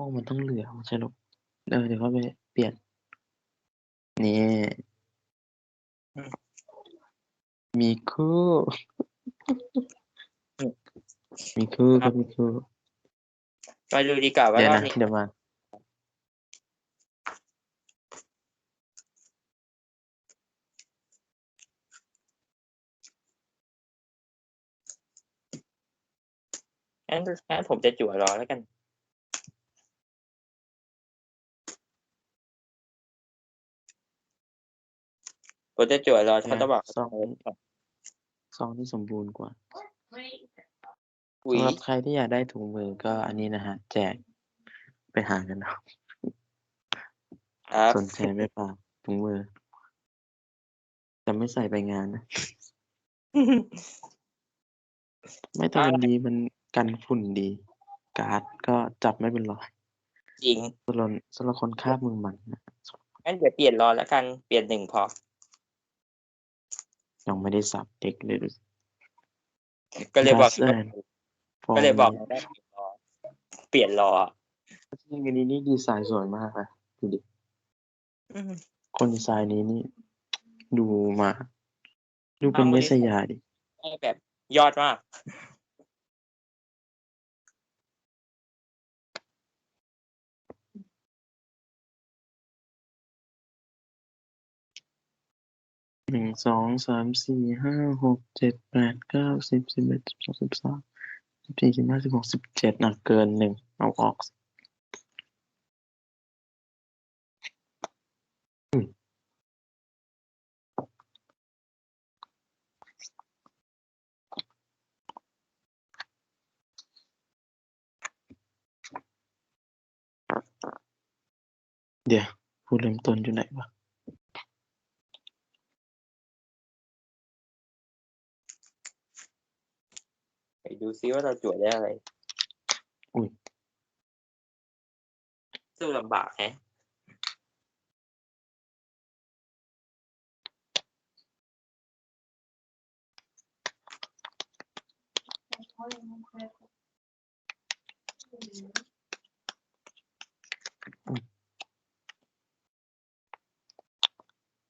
ม่วงมันต้องเหลืองใช่หรอเออเดี๋ยวเขาไปเปลี่ยน นี่ มีคู่ มีคู่ครับมีคู่มาดูดีกว่าว่าเดี๋ยวรอบนะนี้เดี๋ยวมางั้นงั้นผมจะจั่วรอแล้วกัน ผมจะจั่วรอเขาจะบอกซองซองที่สมบูรณ์กว่าอุ้ยสำหรับใครที่อยากได้ถุงมือก็อันนี้นะฮะ แจกไปหากันเอาครับสนใจไหมเปล่าถุงมือ จะไม่ใส่ไปงานนะ ไม่แต่มันดีมันกันฝุ่นดี การ์ดก็จับไม่เป็นรอย จริงสำหรับสำหรับคนคาบมือมันนะงั้นเดี๋ยวเปลี่ยนรอแล้วกัน เปลี่ยนหนึ่งพอ ยังไม่ได้สับเด็กเลยดูสิก็เลยบอก Dust and ฟงก็เลยบอกได้เปลี่ยนรอเปลี่ยนรอจริงๆอันนี้นี่ดีไซน์สวยมากนะดูดิอืมคนดีไซน์นี้นี่ดูมา ดูเป็นเอาเมมาสดิยาดิ ได้แบบยอดมาก หนึ่งสองสามสี่ห้าหกเจ็ดแปดเก้าสิบสิบเอ็ดสิบสองสิบสามสิบสี่สิบห้าสิบหกสิบเจ็ดอะเกินหนึ่งเอาออกเดี๋ยวผู้เริ่มต้นอยู่ไหนวะ ดูซิว่าเราจั่วได้อะไรอุ้ย สู้ลำบากแฮะ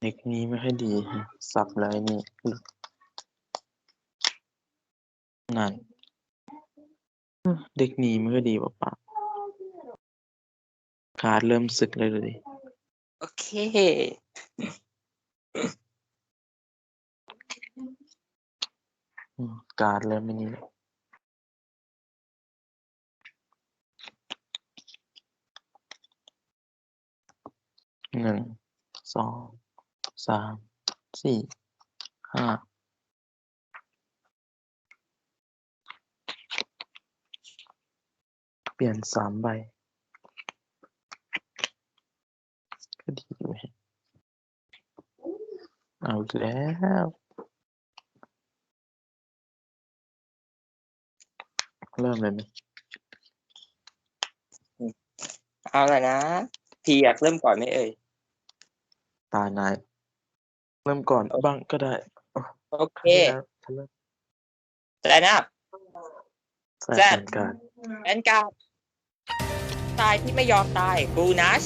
เด็กนี้ไม่ค่อยดีฮะสับเลยนี่หลุด นั่นเอ้อเด็กนี้ไม่ค่อยดีป่ะปะขาดเริ่มสึกเลยดูดิโอเคอืมการดเริ่มไม่นี่แล้วหนึ่งสองสามสี่ห้า ปลี่ยนสามใบ ก็ดีอยู่ฮะเอาอีกแล้ว เริ่มเลยไหมเอาละนะพี่อยากเริ่มก่อนไหมเอ่ย ตานาย เริ่มก่อนบ้างก็ได้ โอเคครั้งที่แล้วฉันเริ่มแต่นะใส่แซ่บเป็นการแอนการ์ด ตายที่ไม่ยอมตายกูนัช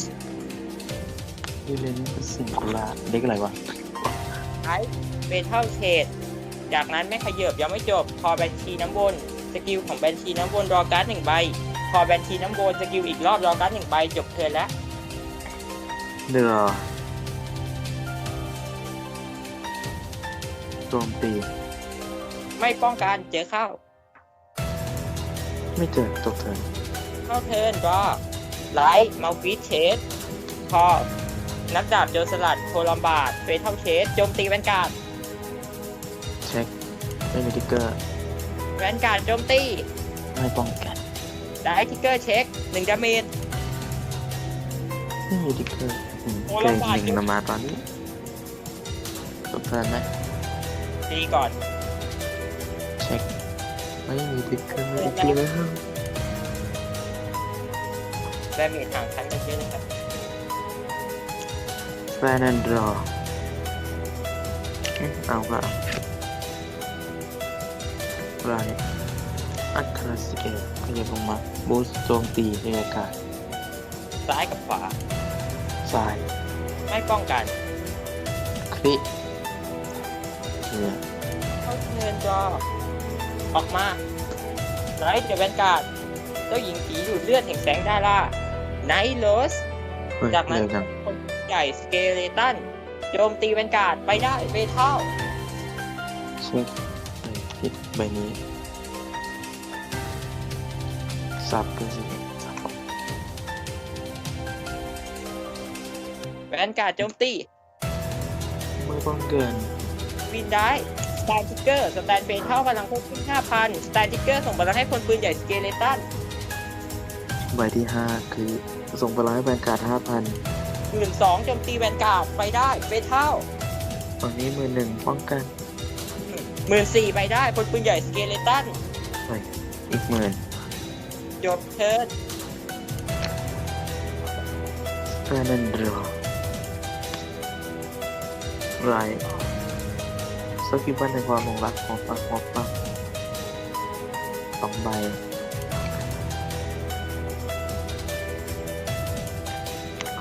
ที่เล่นสิงคุลาเด็กอะไรวะไอเบเทิลเชดจากนั้นไม่ขยับยังไม่จบพอแบนชีน้ำวน สกิลของแบนชีน้ำวนรอการ์ดหนึ่งใบพอแบนชีน้ำวนสกิลอีกรอบรอการ์ดหนึ่งใบจบเทิร์นแล้วเดือโจมตี ไม่ป้องกันเจอเข้า ไม่เจอตกเทิร์น เข้าเทิร์นรอไลท์มาฟิชเชดพอนักดาบโจรสลัดโคลัมบาดเฟเทัลเชดโจมตีแวนการ์ดเช็คไม่มีทิกเกอร์แวนการ์ดโจมตีไม่ป้องกันได้ทิกเกอร์เช็คหนึ่งดาเมจไม่มีทิกเกอร์อืมโอ้เก่งลำบากหนึ่งมาตอนนี้ตกเทิร์นไหมตีก่อนเช็คไม่มีทิกเกอร์อีกแล้ วดาเมจห่างชั้นกันเยอะเลยครับแฟนแอนดรอเอาก็เอาไรอัคราสเกตขยับลงมาบูสต์โจมตีในอากาศซ้ายกับขวาซ้าย ไม่ป้องกัน คลิเหนือเข้าเทิร์นดรอออกมาไนท์เดอะแวนการ์ดเจ้าหญิงผีดูดเลือดแห่งแสงดารา ไนท์โรสเฮ้ยจากนั้นเร็วจังคนใหญ่สเกเลตันโจมตีแวนการ์ดไปได้เบเท่าเช็คใส่ผิดใบนี้ซับก็สิซับแวนการ์ดโจมตีเมื่อป้องเกิน วินได้สแตนติกเกอร์สแตนเบเท่าพลังควบคุม5,000สแตนติกเกอร์ส่งพลังให้คนปืนใหญ่สเกเลตันใบที่ห้าคือ ส่งพลังให้แบนการ์ดห้าพันหมื่นสองโจมตีแวนการ์ดไปได้เบเท่าฝั่งนี้มือหนึ่งป้องกันหมื่นสี่ไปได้คนปืนใหญ่สเกเลตันไปอีกหมื่นจบเทิร์นแค่นั้นรอไรสกิปวันในความหลงรักของปักของปักสองใบ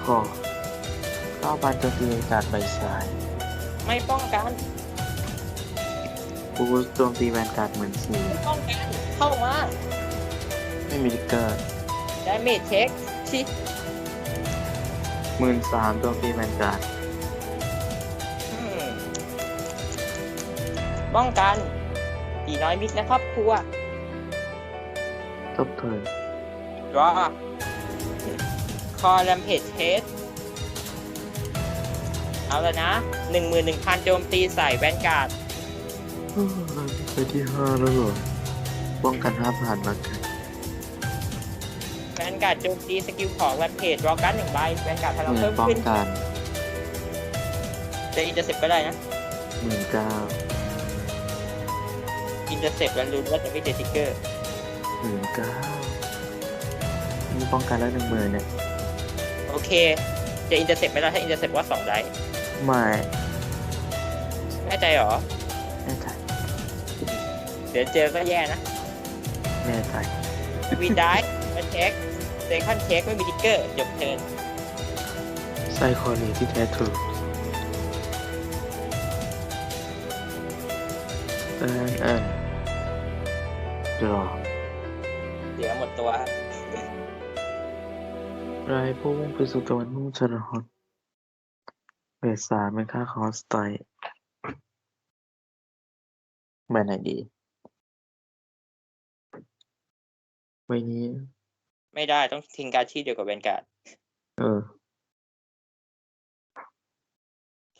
ขอเข้าบานโจมตีจากใบซ้ายไม่ป้องกันบูสโจมตีแวนการ์ดเหมือนสี่ไม่ป้องกัน เข้ามาไม่มีทิกเกอร์ดาเมจเช็คชิหมื่นสามโจมตีแวนการ์ดอืมป้องกันผีน้อยมิกและครอบครัวทบเทิร์นรอ คอแรมเพจเทสเอาแล้วนะหนึ่งหมื่นหนึ่งพันโจมตีใส่แวนการ์ดไปที่ห้าแล้วเหรอป้องกันห้าพันละกันแวนการ์ดโจมตีสกิลของแรมเพจรอการ์ดหนึ่งใบแวนการ์ดพลังหมื่เพิ่นมป้องขึ้นกันจะอินเตอร์เซ็ปก็ได้นะหมื่นเก้าอินเตอร์เซ็ปแล้วรู้ว่าจะไม่เจอทิกเกอร์หมื่นเก้ามีป้องกันแล้วหนึ่งหมื่นเนี่ยโอ เค จะอินเตอร์เซ็ปไม่ได้ถ้าอินเตอร์เซ็ปว่าสองได้ไม่แน่ใจเหรอ แน่ใจเดี๋ยวเจอก็แย่นะแน่ใจวีได้มันเช็คเซคันเช็คไม่มีทิกเกอร์จบเทิร์นไซคอนีที่แท้ถูกเอินเอินรอเดี๋ยวหมดตัวไร พุ่งไปสู่ตะวันมุ่งชนหดเบสสามเป็นค่าคอสไตล์ใบไหนดีใบนี้ ไม่ได้ต้องทิ้งการดที่เดียวกับแวนการ์ดเออ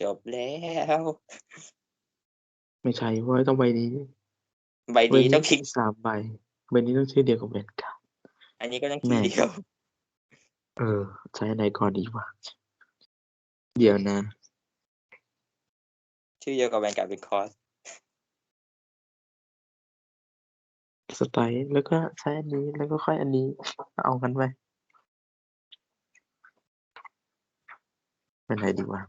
จบแล้ว ไม่ใช่เว่าต้องใบนี้ ใบนี้ต้องทิ้งสามใบ ใบนี้ต้องชื่อเดียวกับแบนการ์ดอันนี้ก็ต้องทิ้งแม่เดียว เออ ใช้อันไหนก่อนดีวะ เดี๋ยวนะ ชื่อเดียวกับแวนการ์ดเป็นคอสสไตล์แล้วก็ใช้อันนี้แล้วก็ค่อยอันนี้ เอากันไปเป็นไหนดีวะ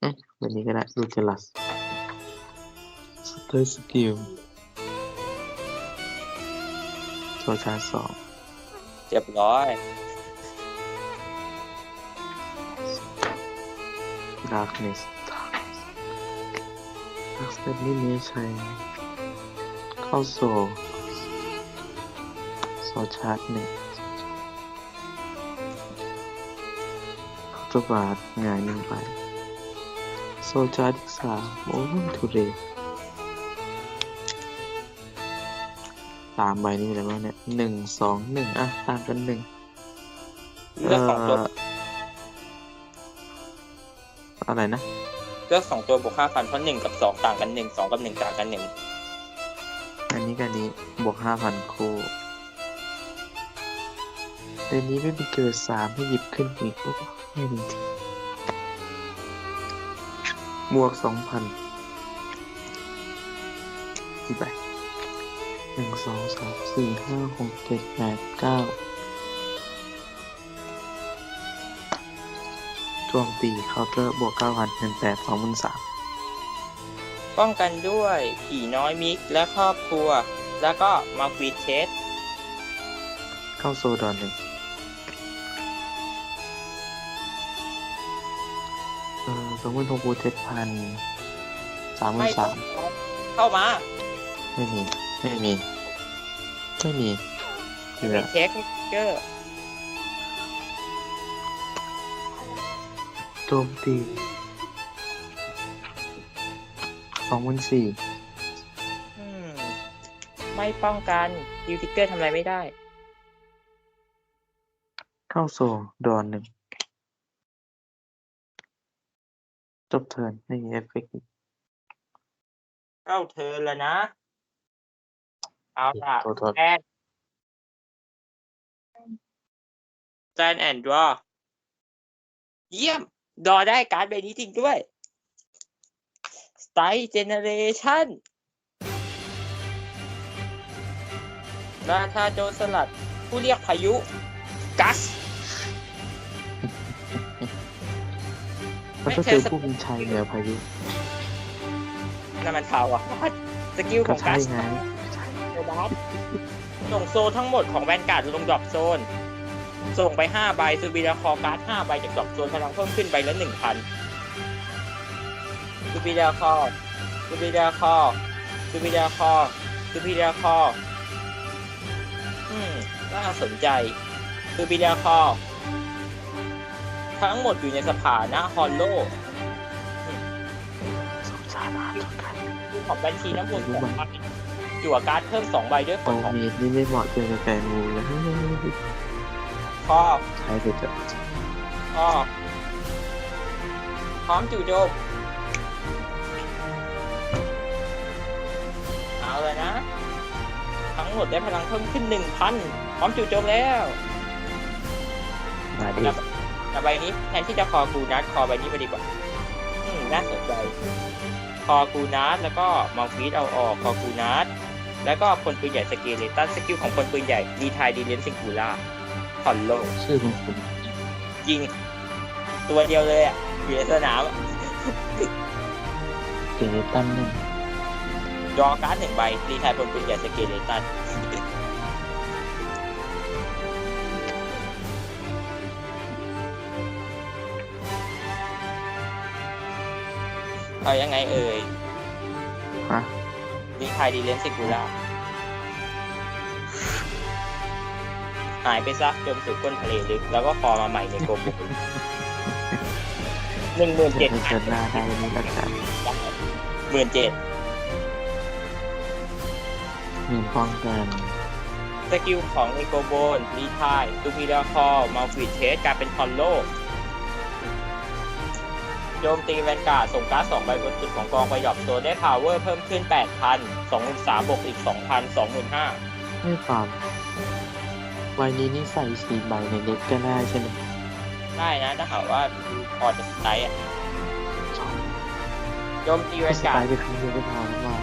เอ๊ะแบบนี้ก็ได้ดูเจลัสสเตอร์สกิลโซชาร์จสองเรียบร้อย ดาร์กเนสดาร์กดาร์กสเตปนี่นี้ใช้ เข้าโซโซชาร์จหนึ่งตัวบาทงานหนึ่งไป โซชาร์จอีกสามโอ้ยทุเรศสามใบนี้มีอะไรบ้างเนี่ยหนึ่งสองหนึ่งอะตามกันหนึ่งเลือกสองตัว อะไรนะเลือกสองตัวบวกห้าพันเพราะหนึ่งกับสองต่างกันหนึ่งสองกับหนึ่งต่างกันหนึ่งอันนี้กับอันนี้บวกห้าพันคู่เดือนนี้ไม่มีเกิดสามให้หยิบขึ้นอีกโอ้ไม่จริงๆบวกสองพันกี่ใบหนึ่งสองสามสี่ห้าหกเจ็ดแปดเก้า วงตีเคาน์เตอร์บวก9,000เป็น8 23,000ป้องกันด้วยผีน้อยมิกและครอบครัว แล้วก็มาควีดเชสเข้าโซดอนหนึ่งเออสมมติทงกูเจ็ดพันสามหมื่นสามเข้ามา ไม่มี ไม่มี ไม่มีเหลืเช็คเกอร์ โจมตีสองหมื่นสี่อืมไม่ป้องกันยูทิกเกอร์ทำอะไรไม่ได้ เข้าโซดอนหนึ่งจบเทิร์นไม่มีเอฟเฟกต์อีกเข้าเธอแล้วนะ เอาล่ะโทษโทษแอนแซนแอนดรอเยี่ยม ดอได้การ์ดใบนี้จริงด้วยสไตล์เจเนเรชั่นราชาโจรสลัด ผู้เรียกพายุ กัส มันก็ไม่ใช่คือสผู้มีชัยเหนือพายุนั่นมันเทาอะ สกิลขก็องใช่กัสไง โซบัสส่งโซนทั้งหมดของแวนการ์ดลงดรอปโซน ส่งไปห้าใบซูบิราคอการ์ดห้าใบจากดรอปโซนพลังเพิ่มขึ้นใบละหนึ่งพันซูบิราคอซูบิราคอซูบิราคอซูบิราคออืมน่าสนใจซูบิราคอทั้งหมดอยู่ในสถานะฮอลโลสงสารมากทุกท่านของบัญชีน้ำวนสองใบจั่วการ์ดเพิ่มสองใบด้วยผโอลของมีดนี่ไม่เหมาะเจอกับแกงูเล ยคอใช้ไปเถอะก็พร้อมจู่โจมเอาเลยนะ ทั้งหมดได้พลังเพิ่มขึ้นหนึ่งพันพร้อมจู่โจมแล้วมาดิแต่แต่ใบนี้แทนที่จะคอกูนัดคอใบนี้ไปดีกว่า อืมน่าสนใจ คอกูนัดแล้วก็มาฟีดเอาออกคอกูนัดแล้วก็คนปืนใหญ่สเกเลตันสกิลของคนปืนใหญ่ดีทายดีเลนซิงคูล่า คอนโลชื่อของคุณยิง ตัวเดียวเลยอะอยู่ในสนามอะเกเรตันหนึ่งดอการ์ดหนึ่งใบรีไทายบนปืนใหญ่สเกเลตันเอายังไงเอ่ยฮะรีไทายดีเลนซิกูล่า หายไปซะจมสู่ก้นทะเลลึกแล้วก็คอมาใหม่ในโกบุกหนึ่งหมื่นเจ็เจ็ดดเกินหน้าได้นี่ละกันหมื่นเจ็ดหนึ่งป้องกันสกิลของเอโกโบนรีทายตูมีดาคอมาฟิดเทสกลายเป็นคอนโลโจมตีแวนการ์ดส่งการ์ดสองใบบนสุดของกองไปหยอบตัวได้พาวเวอร์เพิ่มขึ้น 8,000 23บวกอีก 2,000 25,000ไม่ฟาร์ม ใบนี้นี่ใส่สี่ใบในเด็กก็ได้ใช่ไหมได้นะถ้าหากว่าพอจะสไตล์อะสองโจมตีแวก็นสการ์ไตดล์ไปครั้งเดียวก็พอแล้วว่า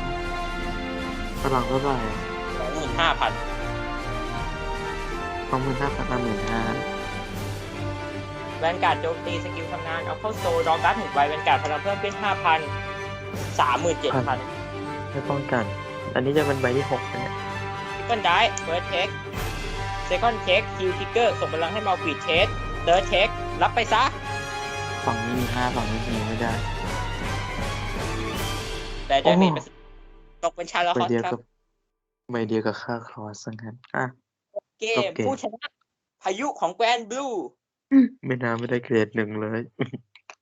พลังเท่าไหร่25,000สองหมื่นห้าพันห้าหมื่นห้าแวนการ์ดโจมตีสกิลทำงานเอาเข้าโซลดอการ์ดหนึ่งใบแวนการ์ดพลังเพิ่มขึ้น5,000 37,000ไม่ป้องกัน อันนี้จะเป็นใบที่หกนะเนี่ยซิคอนได้เฟิร์สเทคเซคอนเทคคิวทิกเกอร์ส่งพลังให้มาฟีดเทสเติร์ดเทครับไปซะ ฝั่งนี้มีห้าฝั่งนี้มีไม่ได้ แต่จะมีเป็นตกเป็นชาลอใบคอสเดียวครักับบใบเดียวกับค่าคลอสสังหันอะ เกโอมเค ผู้ชนะพายุของแกรนบลู ไม่น่าไม่ได้เกรดหนึ่งเลย